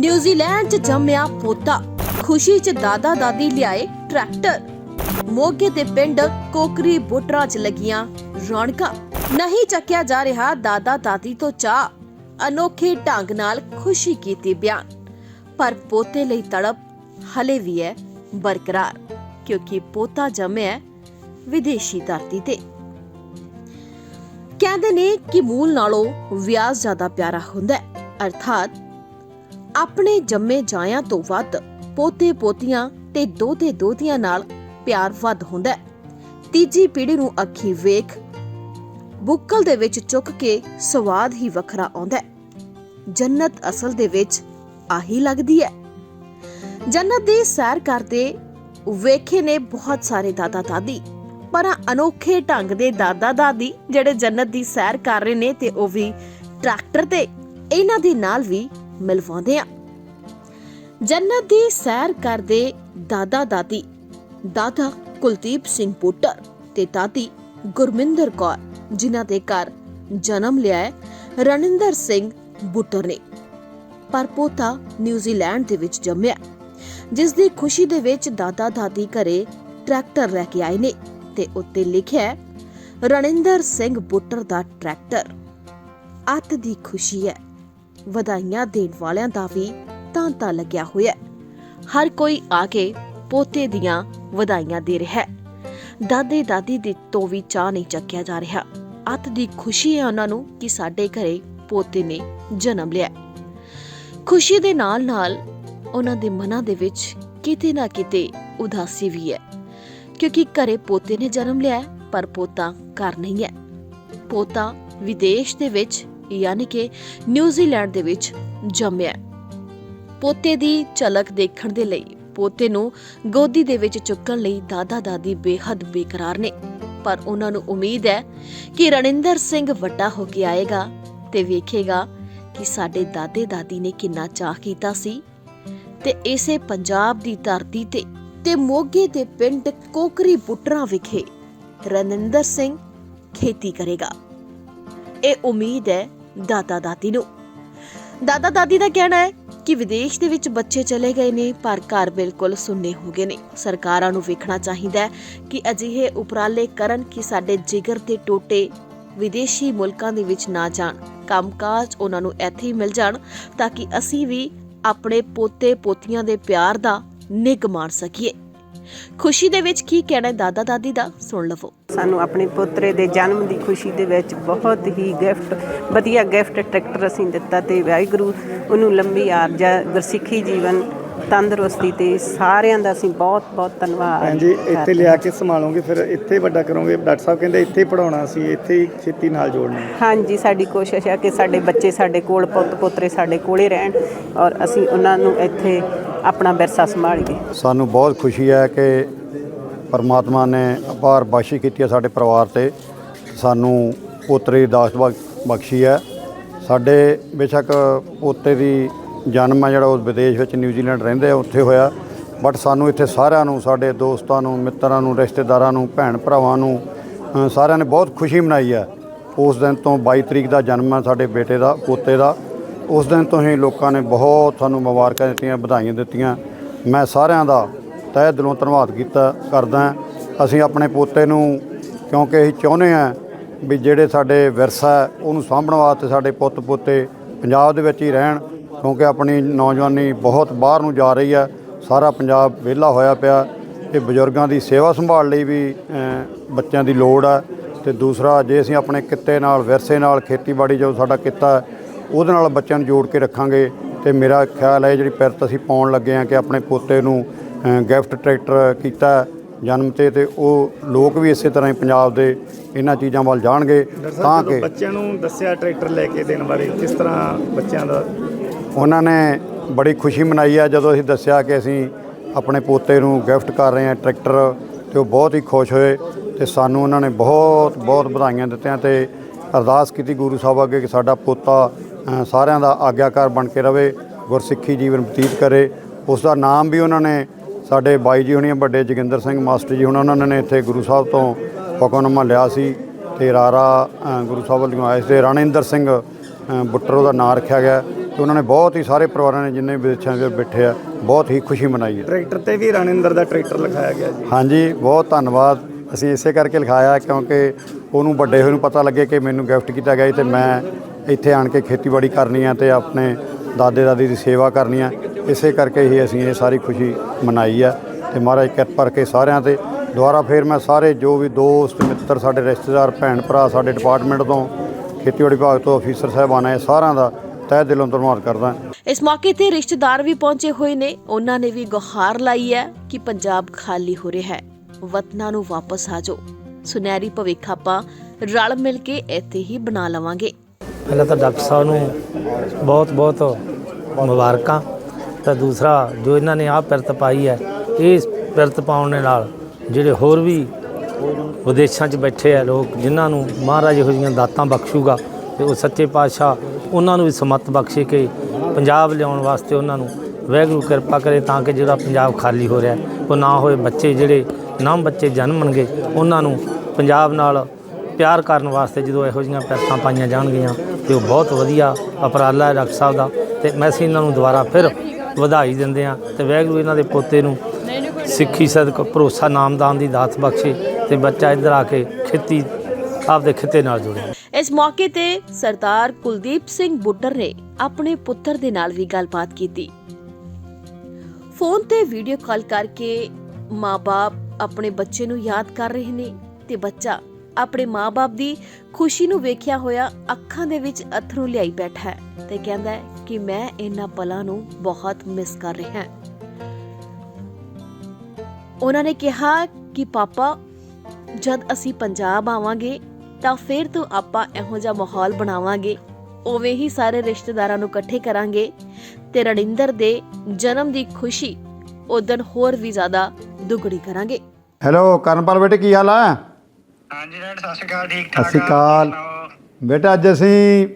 New Zealand 'ਚ ਜੰਮਿਆ ਪੋਤਾ। ਖੁਸ਼ੀ 'ਚ ਦਾਦਾ ਦਾਦੀ ਲਿਆਏ ਟਰੈਕਟਰ। ਮੋਗੇ ਦੇ ਪਿੰਡ ਕੋਕਰੀ ਬੁੱਟਰਾਂ 'ਚ ਲੱਗੀਆਂ ਰੌਣਕਾਂ। ਨਹੀਂ ਚੱਕਿਆ ਜਾ ਰਿਹਾ ਦਾਦਾ ਦਾਦੀ ਤੋਂ ਚਾ ਅਨੋਖੇ ਢੰਗ ਨਾਲ ਖੁਸ਼ੀ ਕੀਤੀ ਬਿਆਨ। ਪਰ ਪੋਤੇ ਲਈ ਤੜਪ ਹਲੇ ਵੀ ਹੈ ਬਰਕਰਾਰ, ਕਿਉਂਕਿ ਪੋਤਾ ਜੰਮਿਆ ਵਿਦੇਸ਼ੀ ਧਰਤੀ ਤੇ। ਕਹਿੰਦੇ ਨੇ ਕਿ ਮੂਲ ਨਾਲੋਂ ਵਿਆਜ ਜ਼ਿਆਦਾ ਪਿਆਰਾ ਹੁੰਦਾ ਹੈ। ਅਰਥਾਤ ਆਪਣੇ ਜੰਮੇ ਜਾਇਆਂ ਤੋਂ ਵੱਧ ਪੋਤੇ ਪੋਤੀਆਂ ਤੇ ਦੋਤੇ ਦੋਤੀਆਂ ਨਾਲ ਪਿਆਰ ਵੱਧ ਹੁੰਦਾ ਹੈ। ਤੀਜੀ ਪੀੜ੍ਹੀ ਨੂੰ ਅੱਖੀ ਵੇਖ, ਬੁੱਕਲ ਦੇ ਵਿੱਚ ਚੁੱਕ ਕੇ ਸਵਾਦ ਹੀ ਵੱਖਰਾ ਆਉਂਦਾ ਹੈ। ਜੰਨਤ ਅਸਲ ਦੇ ਵਿੱਚ ਆਹੀ ਲੱਗਦੀ ਹੈ। ਜੰਨਤ ਦੀ ਸੈਰ ਕਰਦੇ ਵੇਖੇ ਨੇ ਬਹੁਤ ਸਾਰੇ ਦਾਦਾ ਦਾਦੀ ਪਰ ਅਨੋਖੇ ਢੰਗ ਦੇ ਦਾਦਾ ਦਾਦੀ ਜਿਹੜੇ ਜੰਨਤ ਦੀ ਸੈਰ ਕਰ ਰਹੇ ਨੇ ਤੇ ਉਹ ਵੀ ਟਰੈਕਟਰ ਤੇ, ਇਹਨਾਂ ਦੇ ਨਾਲ ਵੀ ਮਿਲਵਾਉਂਦੇ ਆ। ਜੰਨਤ ਦੀ ਸੈਰ ਕਰਦੇ ਦਾਦਾ ਦਾਦੀ ਦਾਦਾ ਕੁਲਦੀਪ ਸਿੰਘ ਪੁੱਟਰ ਤੇ ਦਾਦੀ ਗੁਰਮਿੰਦਰ ਕੌਰ ਜਿਨ੍ਹਾਂ ਦੇ ਘਰ ਜਨਮ ਲਿਆ ਹੈ ਰਣਿੰਦਰ ਸਿੰਘ ਬੁੱਟਰ ਨੇ। ਪਰ ਪੋਤਾ ਨਿਊਜ਼ੀਲੈਂਡ ਦੇ ਵਿੱਚ ਜੰਮਿਆ ਜਿਸ ਦੀ ਖੁਸ਼ੀ ਦੇ ਵਿੱਚ ਦਾਦਾ ਦਾਦੀ ਘਰੇ ਟਰੈਕਟਰ ਲੈ ਕੇ ਆਏ ਨੇ ਤੇ ਉੱਤੇ ਲਿਖਿਆ ਹੈ, ਰਣਿੰਦਰ ਸਿੰਘ ਬੁੱਟਰ ਦਾ ਟਰੈਕਟਰ। ਅੱਤ ਦੀ ਖੁਸ਼ੀ ਹੈ। ਵਧਾਈਆਂ ਦੇਣ ਵਾਲਿਆਂ ਦਾ ਵੀ ਤਾਂਤਾ ਲੱਗਿਆ ਹੋਇਆ ਹਰ ਕੋਈ ਆ ਕੇ ਪੋਤੇ ਦੀਆਂ ਵਧਾਈਆਂ ਦੇ ਰਿਹਾ ਹੈ। ਦਾਦੇ ਦਾਦੀ ਦੇ ਤੋਂ ਵੀ ਚਾਹ ਨਹੀਂ ਚੱਕਿਆ ਜਾ ਰਿਹਾ। ਅੱਤ ਦੀ ਖੁਸ਼ੀ ਹੈ ਉਹਨਾਂ ਨੂੰ ਕਿ ਸਾਡੇ ਘਰੇ ਪੋਤੇ ਨੇ ਜਨਮ ਲਿਆ ਖੁਸ਼ੀ ਦੇ ਨਾਲ ਨਾਲ ਉਹਨਾਂ ਦੇ ਮਨਾਂ ਦੇ ਵਿੱਚ ਕਿਤੇ ਨਾ ਕਿਤੇ ਉਦਾਸੀ ਵੀ ਹੈ। ਕਿਉਂਕਿ ਘਰੇ ਪੋਤੇ ਨੇ ਜਨਮ ਲਿਆ ਪਰ ਪੋਤਾ ਘਰ ਨਹੀਂ ਹੈ। ਪੋਤਾ ਵਿਦੇਸ਼ ਦੇ ਵਿੱਚ ਯਾਨੀ ਕਿ ਨਿਊਜ਼ੀਲੈਂਡ ਦੇ ਵਿੱਚ ਜੰਮਿਆ ਪੋਤੇ ਦੀ ਝਲਕ ਦੇਖਣ ਦੇ ਲਈ ਪੋਤੇ ਨੂੰ ਗੋਦੀ ਦੇ ਵਿੱਚ ਚੁੱਕਣ ਲਈ ਦਾਦਾ ਦਾਦੀ ਬੇਹੱਦ ਬੇਕਰਾਰ ਨੇ। ਪਰ ਉਹਨਾਂ ਨੂੰ ਉਮੀਦ ਹੈ ਕਿ ਰਣਿੰਦਰ ਸਿੰਘ ਵੱਡਾ ਹੋ ਕੇ ਆਏਗਾ ਤੇ ਵੇਖੇਗਾ ਕਿ ਸਾਡੇ ਦਾਦੇ ਦਾਦੀ ਨੇ ਕਿੰਨਾ ਚਾਹ ਕੀਤਾ ਸੀ। ਤੇ ਇਸੇ ਪੰਜਾਬ ਦੀ ਧਰਤੀ ਤੇ ਤੇ ਮੋਗੇ ਦੇ ਪਿੰਡ ਕੋਕਰੀ ਬੁੱਟਰਾਂ ਵਿਖੇ ਰਣਿੰਦਰ ਸਿੰਘ ਖੇਤੀ ਕਰੇਗਾ। ਇਹ ਉਮੀਦ ਹੈ ਦਾਦਾ ਦਾਦੀ ਨੂੰ। ਦਾਦਾ ਦਾਦੀ ਦਾ ਕਹਿਣਾ ਹੈ ਕਿ ਵਿਦੇਸ਼ ਦੇ ਵਿੱਚ ਬੱਚੇ ਚਲੇ ਗਏ ਨੇ, ਪਰ ਘਰ ਬਿਲਕੁਲ ਸੁੰਨੇ ਹੋ ਗਏ ਨੇ। ਸਰਕਾਰਾਂ ਨੂੰ ਵੇਖਣਾ ਚਾਹੀਦਾ ਹੈ ਕਿ ਅਜਿਹੇ ਉਪਰਾਲੇ ਕਰਨ ਕਿ ਸਾਡੇ ਜਿਗਰ ਤੇ ਟੋਟੇ ਵਿਦੇਸ਼ੀ ਮੁਲਕਾਂ ਦੇ ਵਿੱਚ ਨਾ ਜਾਣ। ਕੰਮਕਾਜ ਉਹਨਾਂ ਨੂੰ ਇੱਥੇ ਹੀ ਮਿਲ ਜਾਣ ਤਾਂ ਕਿ ਅਸੀਂ ਵੀ ਆਪਣੇ ਪੋਤੇ ਪੋਤੀਆਂ ਦੇ ਪਿਆਰ ਦਾ ਨਿੱਘ ਮਾਣ ਸਕੀਏ। ਖੁਸ਼ੀ ਦੇ ਵਿੱਚ ਕੀ ਕਹਿਣਾ ਹੈ? ਦਾਦਾ ਦਾਦੀ ਦਾ ਸੁਣ ਲਵੋ। ਸਾਨੂੰ ਆਪਣੇ ਪੁੱਤਰੇ ਦੇ ਜਨਮ ਦੀ ਖੁਸ਼ੀ ਦੇ ਵਿੱਚ ਬਹੁਤ ਹੀ ਗਿਫਟ ਵਧੀਆ ਗਿਫਟ ਟਰੈਕਟਰ ਅਸੀਂ ਦਿੱਤਾ ਤੇ ਵਾਹਿਗੁਰੂ ਉਹਨੂੰ ਲੰਬੀ ਆਰਜਾ ਗੁਰਸਿੱਖੀ ਜੀਵਨ ਤੰਦਰੁਸਤੀ ਤੇ ਸਾਰਿਆਂ ਦਾ ਅਸੀਂ ਬਹੁਤ ਬਹੁਤ ਧੰਨਵਾਦ ਹਾਂਜੀ ਇੱਥੇ ਲਿਆ ਕੇ ਸੰਭਾਲੋਗੇ ਫਿਰ ਇੱਥੇ ਵੱਡਾ ਕਰੋਗੇ। ਡਾਕਟਰ ਸਾਹਿਬ ਕਹਿੰਦੇ ਇੱਥੇ ਪੜਾਉਣਾ ਸੀ ਇੱਥੇ ਹੀ ਖੇਤੀ ਨਾਲ ਜੋੜਨਾ। ਹਾਂਜੀ ਸਾਡੀ ਕੋਸ਼ਿਸ਼ ਹੈ ਕਿ ਸਾਡੇ ਬੱਚੇ ਸਾਡੇ ਕੋਲ ਪੁੱਤ ਪੋਤਰੇ ਸਾਡੇ ਕੋਲੇ ਰਹਿਣ ਔਰ ਅਸੀਂ ਉਹਨਾਂ ਨੂੰ ਇੱਥੇ ਆਪਣਾ ਵਿਰਸਾ ਸੰਭਾਲੀਏ ਸਾਨੂੰ ਬਹੁਤ ਖੁਸ਼ੀ ਹੈ ਕਿ ਪਰਮਾਤਮਾ ਨੇ ਅਪਾਰ ਬਖਸ਼ਿਸ਼ ਕੀਤੀ ਹੈ ਸਾਡੇ ਪਰਿਵਾਰ ਤੇ। ਸਾਨੂੰ ਪੋਤਰੇ ਦੀ ਦਾਸਤ ਬਖ- ਬਖਸ਼ੀ ਹੈ। ਸਾਡੇ ਬੇਸ਼ੱਕ ਪੋਤੇ ਦੀ ਜਨਮ ਹੈ ਜਿਹੜਾ ਉਹ ਵਿਦੇਸ਼ ਵਿੱਚ ਨਿਊਜ਼ੀਲੈਂਡ ਰਹਿੰਦੇ ਆ, ਉੱਥੇ ਹੋਇਆ। ਬਟ ਸਾਨੂੰ ਇੱਥੇ ਸਾਰਿਆਂ ਨੂੰ, ਸਾਡੇ ਦੋਸਤਾਂ ਨੂੰ, ਮਿੱਤਰਾਂ ਨੂੰ, ਰਿਸ਼ਤੇਦਾਰਾਂ ਨੂੰ, ਭੈਣ ਭਰਾਵਾਂ ਨੂੰ ਸਾਰਿਆਂ ਨੇ ਬਹੁਤ ਖੁਸ਼ੀ ਮਨਾਈ ਹੈ। ਉਸ ਦਿਨ ਤੋਂ 22 ਤਰੀਕ ਦਾ ਜਨਮ ਹੈ ਸਾਡੇ ਬੇਟੇ ਦਾ, ਪੋਤੇ ਦਾ। ਉਸ ਦਿਨ ਤੋਂ ਹੀ ਲੋਕਾਂ ਨੇ ਬਹੁਤ ਸਾਨੂੰ ਮੁਬਾਰਕਾਂ ਦਿੱਤੀਆਂ ਵਧਾਈਆਂ ਦਿੱਤੀਆਂ। ਮੈਂ ਸਾਰਿਆਂ ਦਾ ਤਹਿ ਦਿਲੋਂ ਧੰਨਵਾਦ ਕੀਤਾ ਕਰਦਾ ਅਸੀਂ ਆਪਣੇ ਪੋਤੇ ਨੂੰ ਕਿਉਂਕਿ ਅਸੀਂ ਚਾਹੁੰਦੇ ਹਾਂ ਵੀ ਜਿਹੜੇ ਸਾਡੇ ਵਿਰਸਾ ਹੈ, ਉਹਨੂੰ ਸਾਂਭਣ ਵਾਸਤੇ ਸਾਡੇ ਪੁੱਤ ਪੋਤੇ ਪੰਜਾਬ ਦੇ ਵਿੱਚ ਹੀ ਰਹਿਣ ਕਿਉਂਕਿ ਆਪਣੀ ਨੌਜਵਾਨੀ ਬਹੁਤ ਬਾਹਰ ਨੂੰ ਜਾ ਰਹੀ ਹੈ। ਸਾਰਾ ਪੰਜਾਬ ਵਿਹਲਾ ਹੋਇਆ ਪਿਆ। ਇਹ ਬਜ਼ੁਰਗਾਂ ਦੀ ਸੇਵਾ ਸੰਭਾਲ ਲਈ ਵੀ ਬੱਚਿਆਂ ਦੀ ਲੋੜ ਹੈ। ਤੇ ਦੂਸਰਾ ਜੇ ਅਸੀਂ ਆਪਣੇ ਕਿੱਤੇ ਨਾਲ ਵਿਰਸੇ ਨਾਲ ਖੇਤੀਬਾੜੀ ਜੋ ਸਾਡਾ ਕਿੱਤਾ ਉਹਦੇ ਨਾਲ ਬੱਚਿਆਂ ਨੂੰ ਜੋੜ ਕੇ ਰੱਖਾਂਗੇ ਤੇ ਮੇਰਾ ਖਿਆਲ ਹੈ ਜਿਹੜੀ ਪਿਰਤ ਅਸੀਂ ਪਾਉਣ ਲੱਗੇ ਹਾਂ ਕਿ ਆਪਣੇ ਪੋਤੇ ਨੂੰ ਗਿਫਟ ਟਰੈਕਟਰ ਕੀਤਾ ਜਨਮ ਤੇ ਤੇ ਉਹ ਲੋਕ ਵੀ ਇਸੇ ਤਰ੍ਹਾਂ ਹੀ ਪੰਜਾਬ ਦੇ ਇਹਨਾਂ ਚੀਜ਼ਾਂ ਵੱਲ ਜਾਣਗੇ ਤਾਂ ਕਿ ਬੱਚਿਆਂ ਨੂੰ ਦੱਸਿਆ ਟਰੈਕਟਰ ਲੈ ਕੇ ਦੇਣ ਬਾਰੇ ਕਿਸ ਤਰ੍ਹਾਂ ਬੱਚਿਆਂ ਦਾ? ਉਹਨਾਂ ਨੇ ਬੜੀ ਖੁਸ਼ੀ ਮਨਾਈ ਹੈ ਜਦੋਂ ਅਸੀਂ ਦੱਸਿਆ ਕਿ ਅਸੀਂ ਆਪਣੇ ਪੋਤੇ ਨੂੰ ਗਿਫਟ ਕਰ ਰਹੇ ਹਾਂ ਟਰੈਕਟਰ ਤੇ ਉਹ ਬਹੁਤ ਹੀ ਖੁਸ਼ ਹੋਏ ਤੇ ਸਾਨੂੰ ਉਹਨਾਂ ਨੇ ਬਹੁਤ ਬਹੁਤ ਵਧਾਈਆਂ ਦਿੱਤੀਆਂ ਤੇ ਅਰਦਾਸ ਕੀਤੀ ਗੁਰੂ ਸਾਹਿਬ ਅੱਗੇ ਕਿ ਸਾਡਾ ਪੋਤਾ ਸਾਰਿਆਂ ਦਾ ਆਗਿਆਕਾਰ ਬਣ ਕੇ ਰਵੇ ਗੁਰਸਿੱਖੀ ਜੀਵਨ ਬਤੀਤ ਕਰੇ। ਉਸ ਦਾ ਨਾਮ ਵੀ ਉਹਨਾਂ ਨੇ ਸਾਡੇ ਬਾਈ ਜੀ ਹੁਣੀ ਵੱਡੇ ਜੋਗਿੰਦਰ ਸਿੰਘ ਮਾਸਟਰ ਜੀ ਹੁਣ ਉਹਨਾਂ ਨੇ ਇੱਥੇ ਗੁਰੂ ਸਾਹਿਬ ਤੋਂ ਹੁਕਮਨਾਮਾ ਲਿਆ ਸੀ ਤੇ ਰਾਰਾ ਗੁਰੂ ਸਾਹਿਬ ਵੱਲੋਂ ਆਏ ਸੀ। ਰਣਿੰਦਰ ਸਿੰਘ ਬੁੱਟਰ ਉਹਦਾ ਨਾਂ ਰੱਖਿਆ ਗਿਆ ਤੇ ਉਹਨਾਂ ਨੇ ਬਹੁਤ ਹੀ ਸਾਰੇ ਪਰਿਵਾਰਾਂ ਨੇ ਜਿੰਨੇ ਵੀ ਵਿਦੇਸ਼ਾਂ ਵਿੱਚ ਬੈਠੇ ਆ ਬਹੁਤ ਹੀ ਖੁਸ਼ੀ ਮਨਾਈ ਹੈ। ਟਰੈਕਟਰ ਤੇ ਵੀ ਰਣਿੰਦਰ ਦਾ ਟਰੈਕਟਰ ਲਿਖਾਇਆ ਗਿਆ ਜੀ। ਹਾਂਜੀ ਬਹੁਤ ਧੰਨਵਾਦ। ਅਸੀਂ ਇਸੇ ਕਰਕੇ ਲਿਖਾਇਆ ਕਿਉਂਕਿ ਉਹਨੂੰ ਵੱਡੇ ਹੋਏ ਨੂੰ ਪਤਾ ਲੱਗੇ ਕਿ ਮੈਨੂੰ ਗਿਫਟ ਕੀਤਾ ਗਿਆ ਸੀ ਤੇ ਮੈਂ ਇੱਥੇ ਆਣ ਕੇ ਖੇਤੀਬਾੜੀ ਕਰਨੀ ਆ ਤੇ ਆਪਣੇ ਦਾਦੇ ਦਾਦੀ ਦੀ ਸੇਵਾ ਕਰਨੀ ਆ। ਇਸੇ ਕਰਕੇ ਹੀ ਅਸੀਂ ਇਹ ਸਾਰੀ ਖੁਸ਼ੀ ਮਨਾਈ ਆ ਤੇ ਮਹਾਰਾਜ ਕਿਰਪਾ ਕਰਕੇ ਸਾਰਿਆਂ ਤੇ ਦੁਬਾਰਾ ਫੇਰ ਮੈਂ ਸਾਰੇ ਜੋ ਵੀ ਦੋਸਤ, ਮਿੱਤਰ ਸਾਡੇ, ਰਿਸ਼ਤੇਦਾਰ, ਭੈਣ ਭਰਾ ਸਾਡੇ ਡਿਪਾਰਟਮੈਂਟ ਤੋਂ, ਖੇਤੀਬਾੜੀ ਵਿਭਾਗ ਤੋਂ ਅਫੀਸਰ ਸਾਹਿਬਾਨ ਆਏ ਸਾਰਿਆਂ ਦਾ ਤਹਿ ਦਿਲੋਂ ਧੰਨਵਾਦ ਕਰਦਾ। ਇਸ ਮੌਕੇ ਤੇ ਰਿਸ਼ਤੇਦਾਰ ਵੀ ਪਹੁੰਚੇ ਹੋਏ ਨੇ। ਉਹਨਾਂ ਨੇ ਵੀ ਗੁਹਾਰ ਲਾਈ ਹੈ ਕਿ ਪੰਜਾਬ ਖਾਲੀ ਹੋ ਰਿਹਾ ਹੈ। ਵਤਨਾਂ ਨੂੰ ਵਾਪਸ ਆ ਜਾਓ। ਸੁਨਹਿਰੀ ਭਵਿੱਖ ਆਪਾਂ ਰਲ ਮਿਲ ਕੇ ਇੱਥੇ ਹੀ ਬਣਾ ਲਵਾਂਗੇ। ਪਹਿਲਾਂ ਤਾਂ ਡਾਕਟਰ ਸਾਹਿਬ ਨੂੰ ਬਹੁਤ ਬਹੁਤ ਮੁਬਾਰਕਾਂ। ਤਾਂ ਦੂਸਰਾ, ਜੋ ਇਹਨਾਂ ਨੇ ਆਹ ਪਿਰਤ ਪਾਈ ਹੈ, ਇਸ ਪਿਰਤ ਪਾਉਣ ਦੇ ਨਾਲ ਜਿਹੜੇ ਹੋਰ ਵੀ ਵਿਦੇਸ਼ਾਂ 'ਚ ਬੈਠੇ ਆ ਲੋਕ, ਜਿਨ੍ਹਾਂ ਨੂੰ ਮਹਾਰਾਜ ਇਹੋ ਜਿਹੀਆਂ ਦਾਤਾਂ ਬਖਸ਼ੂਗਾ, ਤੇ ਉਹ ਸੱਚੇ ਪਾਤਸ਼ਾਹ ਉਹਨਾਂ ਨੂੰ ਵੀ ਸਮਤ ਬਖਸ਼ੇ ਕੇ ਪੰਜਾਬ ਲਿਆਉਣ ਵਾਸਤੇ ਉਹਨਾਂ ਨੂੰ ਵਾਹਿਗੁਰੂ ਕਿਰਪਾ ਕਰੇ ਤਾਂ ਕਿ ਜਿਹੜਾ ਪੰਜਾਬ ਖਾਲੀ ਹੋ ਰਿਹਾ ਉਹ ਨਾ ਹੋਏ ਬੱਚੇ ਜਿਹੜੇ ਨਵ ਬੱਚੇ ਜਨਮਣਗੇ ਉਹਨਾਂ ਨੂੰ ਪੰਜਾਬ ਨਾਲ ਪਿਆਰ ਕਰਨ ਵਾਸਤੇ ਜਦੋਂ ਇਹੋ ਜਿਹੀਆਂ ਪੈਸਾਂ ਪਾਈਆਂ ਜਾਣਗੀਆਂ, ਤੇ ਉਹ ਬਹੁਤ ਵਧੀਆ ਉਪਰਾਲਾ ਹੈ ਡਾਕਟਰ ਸਾਹਿਬ ਦਾ, ਤੇ ਮੈਂ ਅਸੀਂ ਇਹਨਾਂ ਨੂੰ ਦੁਬਾਰਾ ਫਿਰ ਵਧਾਈ ਦਿੰਦੇ ਆ ਤੇ ਵਾਹਿਗੁਰੂ ਇਹਨਾਂ ਦੇ ਪੋਤੇ ਨੂੰ ਸਿੱਖੀ ਸਦਕ, ਭਰੋਸਾ, ਨਾਮਦਾਨ ਦੀ ਦਾਤ ਬਖਸ਼ੇ, ਤੇ ਬੱਚਾ ਇੱਧਰ ਆ ਕੇ ਖੇਤੀ, ਆਪਦੇ ਖਿੱਤੇ ਨਾਲ ਜੁੜੇ। ਇਸ ਮੌਕੇ ਤੇ ਸਰਦਾਰ ਕੁਲਦੀਪ ਸਿੰਘ ਬੁੱਟਰ ਨੇ ਆਪਣੇ ਪੁੱਤਰ ਦੇ ਨਾਲ ਵੀ ਗੱਲਬਾਤ ਕੀਤੀ। ਫੋਨ ਤੇ ਵੀਡੀਓ ਕਾਲ ਕਰਕੇ ਮਾਪੇ ਆਪਣੇ ਬੱਚੇ ਨੂੰ ਯਾਦ ਕਰ ਰਹੇ ਨੇ ਤੇ ਬੱਚਾ ਆਪਣੇ ਮਾਪੇ ਦੀ ਖੁਸ਼ੀ ਨੂੰ ਵੇਖਿਆ ਹੋਇਆ ਅੱਖਾਂ ਦੇ ਵਿੱਚ ਅਥਰੂ ਲਿਆਈ ਬੈਠਾ ਹੈ ਤੇ ਕਹਿੰਦਾ ਹੈ ਕਿ ਮੈਂ ਇਹਨਾਂ ਪਲਾਂ ਨੂੰ ਬਹੁਤ ਮਿਸ ਕਰ ਰਿਹਾ ਹਾਂ। ਉਹਨਾਂ ਨੇ ਕਿਹਾ ਕਿ, ਪਾਪਾ, ਜਦ ਅਸੀਂ ਪੰਜਾਬ ਆਵਾਂਗੇ ਤਾਂ ਫਿਰ ਤੋਂ ਆਪਾਂ ਇਹੋ ਜਿਹਾ ਮਾਹੌਲ ਬਣਾਵਾਂਗੇ। ਉਵੇਂ ਹੀ ਸਾਰੇ ਰਿਸ਼ਤੇਦਾਰਾਂ ਨੂੰ ਇਕੱਠੇ ਕਰਾਂਗੇ ਤੇ ਰਣਿੰਦਰ ਦੇ ਜਨਮ ਦੀ ਖੁਸ਼ੀ ਉਦੋਂ ਹੋਰ ਵੀ ਜ਼ਿਆਦਾ ਦੁੱਗਣੀ ਕਰਾਂਗੇ। ਹੈਲੋ ਕਰਨਪਾਲ ਬੇਟੇ ਕੀ ਹਾਲ ਆ? ਹਾਂਜੀ ਡਾਕਟਰ ਸਤਿ ਸ਼੍ਰੀ ਅਕਾਲ ਠੀਕ ਸਤਿ ਠਾਕ ਸ਼੍ਰੀ ਆ? ਅਕਾਲ? ਬੇਟਾ ਅੱਜ ਅਸੀਂ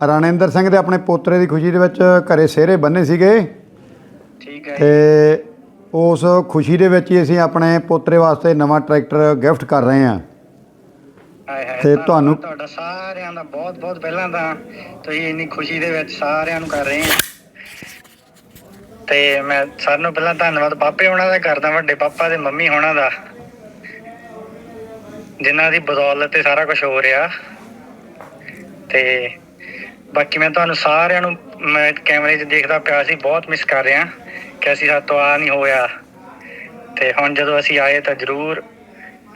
ਰਣਿੰਦਰ ਸਿੰਘ ਦੇ ਆਪਣੇ ਪੋਤਰੇ ਦੀ ਖੁਸ਼ੀ ਦੇ ਵਿੱਚ ਘਰੇ ਸਿਹਰੇ ਬੰਨੇ ਸੀਗੇ। ਠੀਕ ਹੈ ਤੇ ਉਸ ਖੁਸ਼ੀ ਦੇ ਵਿੱਚ ਹੀ ਅਸੀਂ ਆਪਣੇ ਪੋਤਰੇ ਵਾਸਤੇ ਨਵਾਂ ਟਰੈਕਟਰ ਗਿਫਟ ਕਰ ਰਹੇ ਹਾਂ। ਤੇ ਤੁਹਾਨੂੰ- ਤੁਹਾਡਾ ਸਾਰਿਆਂ ਦਾ ਬਹੁਤ ਬਹੁਤ ਪਹਿਲਾਂ ਤਾਂ ਤੁਸੀਂ ਇੰਨੀ ਖੁਸ਼ੀ ਦੇ ਵਿੱਚ ਸਾਰਿਆਂ ਨੂੰ ਕਰ ਰਹੇ ਆ ਤੇ ਮੈਂ ਸਾਰਿਆਂ ਨੂੰ ਪਹਿਲਾਂ ਧੰਨਵਾਦ ਪਾਪੇ ਹੋਣਾ ਦਾ ਕਰਦਾ ਵੱਡੇ ਪਾਪਾ ਤੇ ਮੰਮੀ ਹੋਣਾ ਦਾ। ਜਿਨ੍ਹਾਂ ਦੀ ਬਦੌਲਤ ਤੇ ਸਾਰਾ ਕੁਝ ਹੋ ਰਿਹਾ। ਤੇ ਬਾਕੀ ਮੈਂ ਤੁਹਾਨੂੰ ਸਾਰਿਆਂ ਨੂੰ ਮੈਂ ਕੈਮਰੇ 'ਚ ਦੇਖਦਾ ਪਿਆ ਸੀ, ਬਹੁਤ ਮਿਸ ਕਰ ਰਿਹਾ ਕਿ ਅਸੀਂ ਸਾਤੋਂ ਆ ਨਹੀਂ ਹੋਇਆ। ਤੇ ਹੁਣ ਜਦੋਂ ਅਸੀਂ ਆਏ ਤਾਂ ਜ਼ਰੂਰ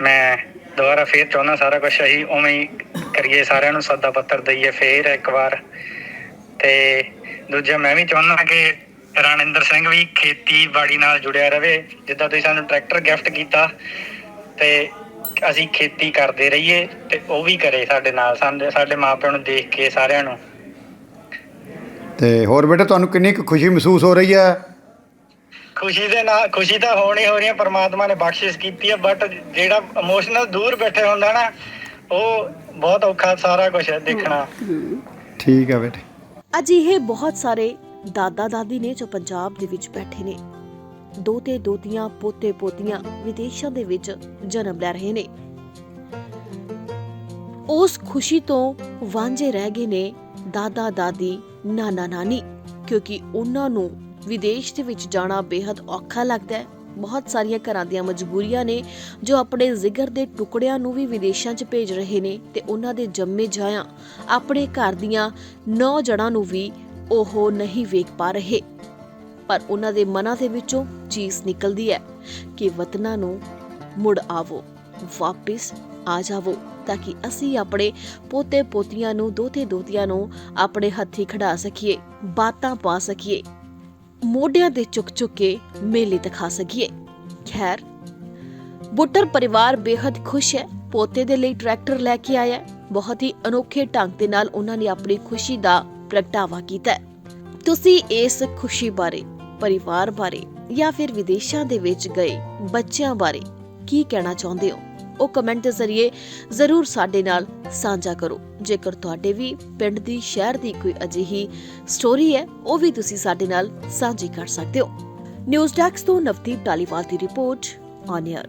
ਮੈਂ ਦੁਬਾਰਾ ਫੇਰ ਚਾਹੁੰਦਾ ਸਾਰਾ ਕੁਝ ਅਸੀਂ ਉਵੇਂ ਹੀ ਕਰੀਏ, ਸਾਰਿਆਂ ਨੂੰ ਸੱਦਾ ਪੱਤਰ ਦਈਏ ਫੇਰ ਇੱਕ ਵਾਰ। ਤੇ ਦੂਜਾ ਮੈਂ ਵੀ ਚਾਹੁੰਦਾ ਕਿ ਰਣਿੰਦਰ ਸਿੰਘ ਵੀ ਖੇਤੀਬਾੜੀ ਨਾਲ ਜੁੜਿਆ ਰਹੇ, ਜਿੱਦਾਂ ਤੁਸੀਂ ਸਾਨੂੰ ਟਰੈਕਟਰ ਗਿਫਟ ਕੀਤਾ। ਤੇ ਅਸੀਂ ਖੇਤੀ ਕਰਦੇ ਰਹੀਏ ਤੇ ਉਹ ਵੀ ਕਰੇ ਸਾਡੇ ਨਾਲ ਸਾਡੇ ਸਾਡੇ ਮਾਪਿਆਂ ਨੂੰ ਦੇਖ ਕੇ ਸਾਰਿਆਂ ਨੂੰ। ਤੇ ਹੋਰ ਬੇਟੇ ਤੁਹਾਨੂੰ ਕਿੰਨੀ ਕੁ ਖੁਸ਼ੀ ਮਹਿਸੂਸ ਹੋ ਰਹੀ ਹੈ? ਖੁਸ਼ੀ ਦੇ ਨਾਲ ਖੁਸ਼ੀ ਤਾਂ ਹੋਣੀ ਹੋ ਰਹੀ ਹੈ ਪਰਮਾਤਮਾ ਨੇ ਬਖਸ਼ਿਸ਼ ਕੀਤੀ ਹੈ ਬਟ ਜਿਹੜਾ ਇਮੋਸ਼ਨਲ ਦੂਰ ਬੈਠੇ ਹੁੰਦਾ ਨਾ ਉਹ ਬਹੁਤ ਔਖਾ ਸਾਰਾ ਕੁਝ ਦੇਖਣਾ। ਠੀਕ ਹੈ ਬੇਟੇ। ਅਜਿਹੇ ਬਹੁਤ ਸਾਰੇ ਦਾਦਾ ਦਾਦੀ ਨੇ ਜੋ ਪੰਜਾਬ ਦੇ ਵਿੱਚ ਬੈਠੇ ਨੇ ਦੋਤੇ ਦੋਤੀਆਂ, ਪੋਤੇ ਪੋਤੀਆਂ ਵਿਦੇਸ਼ਾਂ ਦੇ ਵਿੱਚ ਜਨਮ ਲੈ ਰਹੇ ਨੇ। ਉਸ ਖੁਸ਼ੀ ਤੋਂ ਵਾਂਝੇ ਰਹਿ ਗਏ ਨੇ ਦਾਦਾ, ਦਾਦੀ, ਨਾਨਾ, ਨਾਨੀ, ਕਿਉਂਕਿ ਉਹਨਾਂ ਨੂੰ ਵਿਦੇਸ਼ ਦੇ ਵਿੱਚ ਜਾਣਾ ਬੇहद ਔਖਾ ਲੱਗਦਾ ਹੈ। ਬਹੁਤ ਸਾਰੀਆਂ ਘਰਾਂ ਦੀਆਂ ਮਜਬੂਰੀਆਂ ਨੇ ਜੋ ਆਪਣੇ ਜ਼ਿਗਰ ਦੇ ਟੁਕੜਿਆਂ ਨੂੰ ਵੀ ਵਿਦੇਸ਼ਾਂ 'ਚ ਭੇਜ ਰਹੇ ਨੇ ਤੇ ਉਹਨਾਂ ਦੇ ਜੰਮੇ ਜਾਇਆ ਆਪਣੇ ਘਰ ਦੀਆਂ ਨੌ ਜੜਾਂ ਨੂੰ ਵੀ ਉਹ ਨਹੀਂ ਵੇਖ ਪਾ ਰਹੇ। ਪਰ ਉਹਨਾਂ ਦੇ ਮਨਾਂ ਦੇ ਵਿੱਚੋਂ ਚੀਜ਼ ਨਿਕਲਦੀ ਹੈ ਕਿ ਵਤਨਾਂ ਨੂੰ ਮੁੜ ਆਵੋ, ਵਾਪਿਸ ਆ ਜਾਵੋ ਤਾਂ ਕਿ ਅਸੀਂ ਆਪਣੇ ਪੋਤੇ ਪੋਤੀਆਂ ਨੂੰ ਦੋਤੇ ਦੋਤੀਆਂ ਨੂੰ ਆਪਣੇ ਹੱਥੀ ਖੜਾ ਸਕੀਏ, ਬਾਤਾਂ ਪਾ ਸਕੀਏ, ਮੋਢਿਆਂ ਤੇ ਚੁੱਕ ਚੁੱਕ ਕੇ ਮੇਲੇ ਦਿਖਾ ਸਕੀਏ। ਖੈਰ, ਬੁੱਟਰ ਪਰਿਵਾਰ ਬੇहद ਖੁਸ਼ ਹੈ, ਪੋਤੇ ਦੇ ਲਈ ਟਰੈਕਟਰ ਲੈ ਕੇ ਆਇਆ ਬਹੁਤ ਹੀ ਅਨੋਖੇ ਢੰਗ ਦੇ ਨਾਲ ਉਹਨਾਂ ਨੇ ਆਪਣੀ ਖੁਸ਼ੀ ਦਾ ਪ੍ਰਗਟਾਵਾ ਕੀਤਾ ਤੁਸੀਂ ਇਸ ਖੁਸ਼ੀ ਬਾਰੇ ਪਰਿਵਾਰ ਬਾਰੇ ਜਾਂ ਫਿਰ ਵਿਦੇਸ਼ਾਂ ਦੇ ਵਿੱਚ ਗਏ ਬੱਚਿਆਂ ਬਾਰੇ ਕੀ ਕਹਿਣਾ ਚਾਹੁੰਦੇ ਹੋ? ਉਹ ਕਮੈਂਟ ਦੇ ਜ਼ਰੀਏ ਜ਼ਰੂਰ ਸਾਡੇ ਨਾਲ ਸਾਂਝਾ ਕਰੋ। ਜੇਕਰ ਤੁਹਾਡੇ ਵੀ ਪਿੰਡ ਦੀ, ਸ਼ਹਿਰ ਦੀ ਕੋਈ ਅਜਿਹੀ ਸਟੋਰੀ ਹੈ, ਉਹ ਵੀ ਤੁਸੀਂ ਸਾਡੇ ਨਾਲ ਸਾਂਝੀ ਕਰ ਸਕਦੇ ਹੋ। ਨਿਊਜ਼ ਡੈਸਕ ਤੋਂ ਨਵਦੀਪ ਢਾਲੀਵਾਲ ਦੀ ਰਿਪੋਰਟ ਔਨ 에ਅਰ